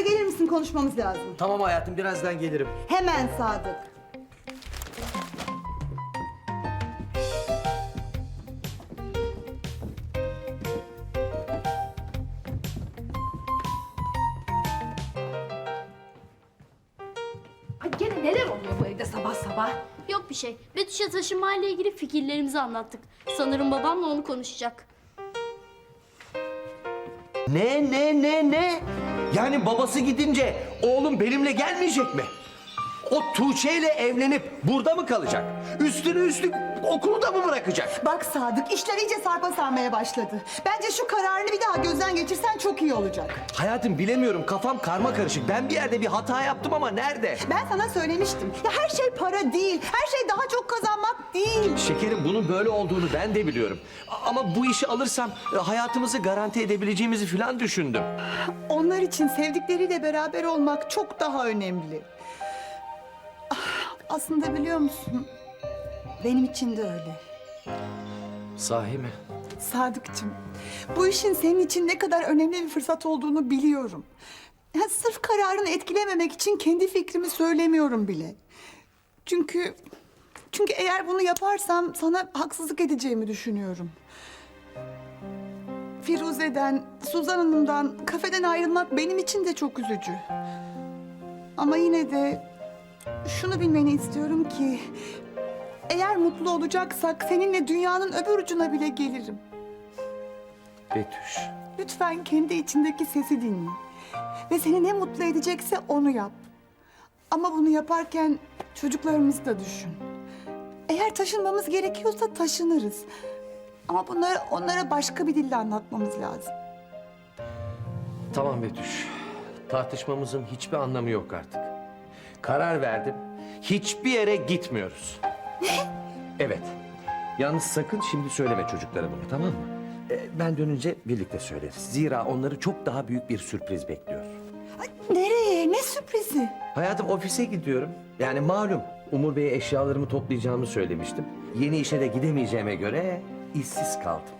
Yukarı gelir misin konuşmamız lazım. Tamam hayatım birazdan gelirim. Hemen Sadık. Ay gene neler oluyor bu evde sabah sabah? Yok bir şey. Betüş'e taşınmayla ilgili fikirlerimizi anlattık. Sanırım babamla onu konuşacak. Ne ne ne ne? Yani babası gidince oğlum benimle gelmeyecek mi? O Tuğçe ile evlenip burada mı kalacak? Üstünü üstlük okulu da mı bırakacak? Bak Sadık işler iyice sarpa sarmaya başladı. Bence şu kararını bir daha gözden geçirsen çok iyi olacak. Hayatım bilemiyorum kafam karma karışık. Ben bir yerde bir hata yaptım ama nerede? Ben sana söylemiştim. Ya her şey para değil. Her şey daha çok kazanmak değil. Şekerim bunun böyle olduğunu ben de biliyorum. A- Ama bu işi alırsam e, hayatımızı garanti edebileceğimizi falan düşündüm. Onlar için sevdikleriyle beraber olmak çok daha önemli. Aslında biliyor musun? Benim için de öyle. Sahi mi? Sadıkçım, bu işin senin için ne kadar önemli bir fırsat olduğunu biliyorum. Ya sırf kararını etkilememek için kendi fikrimi söylemiyorum bile. Çünkü çünkü eğer bunu yaparsam sana haksızlık edeceğimi düşünüyorum. Firuze'den, Suzan Hanım'dan, kafeden ayrılmak benim için de çok üzücü. Ama yine de şunu bilmeni istiyorum ki eğer mutlu olacaksak seninle dünyanın öbür ucuna bile gelirim. Betüş. Lütfen kendi içindeki sesi dinle. Ve seni ne mutlu edecekse onu yap. Ama bunu yaparken çocuklarımızı da düşün. Eğer taşınmamız gerekiyorsa taşınırız. Ama bunları onlara başka bir dille anlatmamız lazım. Tamam Betüş. Tartışmamızın hiçbir anlamı yok artık. Karar verdim. Hiçbir yere gitmiyoruz. Evet. Yalnız sakın şimdi söyleme çocuklara bunu tamam mı? Ee, ben dönünce birlikte söyleriz. Zira onları çok daha büyük bir sürpriz bekliyor. Ay, nereye? Ne sürprizi? Hayatım ofise gidiyorum. Yani malum Umur Bey'e eşyalarımı toplayacağımı söylemiştim. Yeni işe de gidemeyeceğime göre işsiz kaldım.